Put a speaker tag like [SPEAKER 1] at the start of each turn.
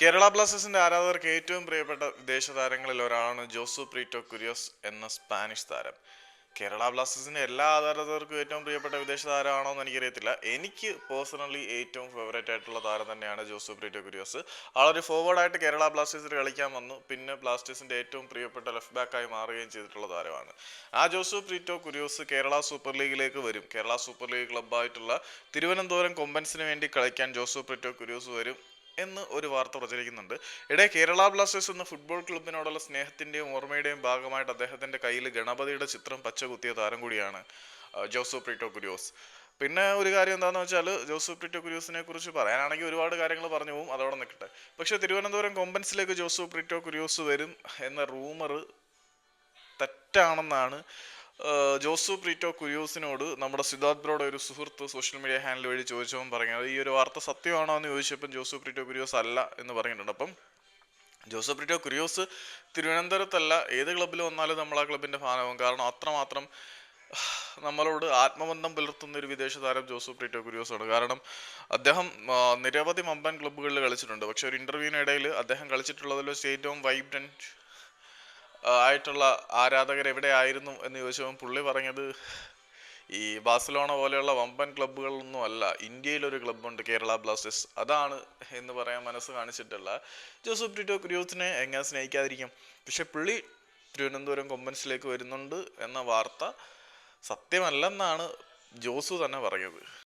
[SPEAKER 1] കേരള ബ്ലാസ്റ്റേഴ്സിന്റെ ആരാധകർക്ക് ഏറ്റവും പ്രിയപ്പെട്ട വിദേശ താരങ്ങളിൽ ഒരാളാണ് ജോസു പ്രീറ്റോ കുര്യോസ് എന്ന സ്പാനിഷ് താരം. കേരള ബ്ലാസ്റ്റേഴ്സിന്റെ എല്ലാ ആരാധകർക്കും ഏറ്റവും പ്രിയപ്പെട്ട വിദേശ താരമാണോ എന്ന് എനിക്കറിയത്തില്ല. എനിക്ക് പേഴ്സണലി ഏറ്റവും ഫേവറേറ്റ് ആയിട്ടുള്ള താരം തന്നെയാണ് ജോസു പ്രീറ്റോ കുര്യോസ്. ആളൊരു ഫോർവേഡ് ആയിട്ട് കേരള ബ്ലാസ്റ്റേഴ്സിൽ കളിക്കാൻ വന്നു. പിന്നെ ബ്ലാസ്റ്റേഴ്സിന്റെ ഏറ്റവും പ്രിയപ്പെട്ട ലെഫ്റ്റ് ബാക്കായി മാറുകയും ചെയ്തിട്ടുള്ള താരമാണ്. ആ Josu Prieto Currais Kerala super ലീഗിലേക്ക് വരും. കേരള സൂപ്പർ ലീഗ് ക്ലബ്ബായിട്ടുള്ള തിരുവനന്തപുരം കൊമ്പൻസിന് വേണ്ടി കളിക്കാൻ ജോസു പ്രീറ്റോ കുര്യോസ് വരും. എന്ന് ഒരു വാർത്ത പ്രചരിക്കുന്നുണ്ട്. ഇടെ കേരള ബ്ലാസ്റ്റേഴ്സ് എന്ന ഫുട്ബോൾ ക്ലബിനോടുള്ള സ്നേഹത്തിന്റെയും ഓർമ്മയുടെയും ഭാഗമായിട്ട് അദ്ദേഹത്തിന്റെ കയ്യിൽ ഗണപതിയുടെ ചിത്രം പച്ചകുത്തിയ താരം കൂടിയാണ് ജോസഫ് ജോസു പ്രീറ്റോ കുര്യോസ്. പിന്നെ ഒരു കാര്യം എന്താണെന്ന് വെച്ചാൽ ജോസഫ് പ്രീറ്റോ കുര്യോസിനെ കുറിച്ച് പറയാനാണെങ്കിൽ ഒരുപാട് കാര്യങ്ങൾ പറഞ്ഞു പോകും അതോടെ നിൽക്കട്ടെ പക്ഷേ തിരുവനന്തപുരം കൊമ്പൻസിലേക്ക് ജോസഫ് പ്രീറ്റോ കുര്യോസ് വരും എന്ന റൂമർ തെറ്റാണെന്നാണ് ജോസു പ്രീറ്റോ കുര്യൂസിനോട് നമ്മുടെ സിദ്ധാർത്ഥ് ബ്രോയുടെ ഒരു സുഹൃത്ത് സോഷ്യൽ മീഡിയ ഹാൻഡിൽ വഴി ചോദിച്ചപ്പോൾ പറഞ്ഞത് ഈ ഒരു വാർത്ത സത്യമാണോ എന്ന് ചോദിച്ചപ്പോൾ ജോസു പ്രീറ്റോ കുര്യൂസ് അല്ല എന്ന് പറഞ്ഞിട്ടുണ്ട്. അപ്പം ജോസു പ്രീറ്റോ കുര്യൂസ് തിരുവനന്തപുരത്തല്ല ഏത് ക്ലബ്ബിൽ വന്നാലും നമ്മൾ ആ ക്ലബിന്റെ ഫാനാവും. കാരണം അത്രമാത്രം നമ്മളോട് ആത്മബന്ധം പുലർത്തുന്ന ഒരു വിദേശ താരം ജോസു പ്രീറ്റോ കുര്യോസ് ആണ് കാരണം അദ്ദേഹം നിരവധി മമ്പൻ ക്ലബ്ബുകളിൽ കളിച്ചിട്ടുണ്ട്. പക്ഷെ ഒരു ഇന്റർവ്യൂവിനിടയിൽ അദ്ദേഹം കളിച്ചിട്ടുള്ളതിൽ വെച്ച് ഏറ്റവും വൈബ്രന്റ് ആയിട്ടുള്ള ആരാധകർ എവിടെയായിരുന്നു എന്ന് ചോദിച്ചപ്പോൾ പുള്ളി പറഞ്ഞത് ഈ ബാഴ്സലോണ പോലെയുള്ള വമ്പൻ ക്ലബ്ബുകളൊന്നും അല്ല. ഇന്ത്യയിലൊരു ക്ലബ്ബുണ്ട് കേരള ബ്ലാസ്റ്റേഴ്സ്. അതാണ് എന്ന് പറയാൻ മനസ്സ് കാണിച്ചിട്ടുള്ള ജോസഫ് ടിറ്റോ കുര്യോസിനെ എങ്ങനെ സ്നേഹിക്കാതിരിക്കും. പക്ഷെ പുള്ളി തിരുവനന്തപുരം കൊമ്പൻസിലേക്ക് വരുന്നുണ്ട് എന്ന വാർത്ത സത്യമല്ലെന്നാണ് ജോസു തന്നെ പറഞ്ഞത്.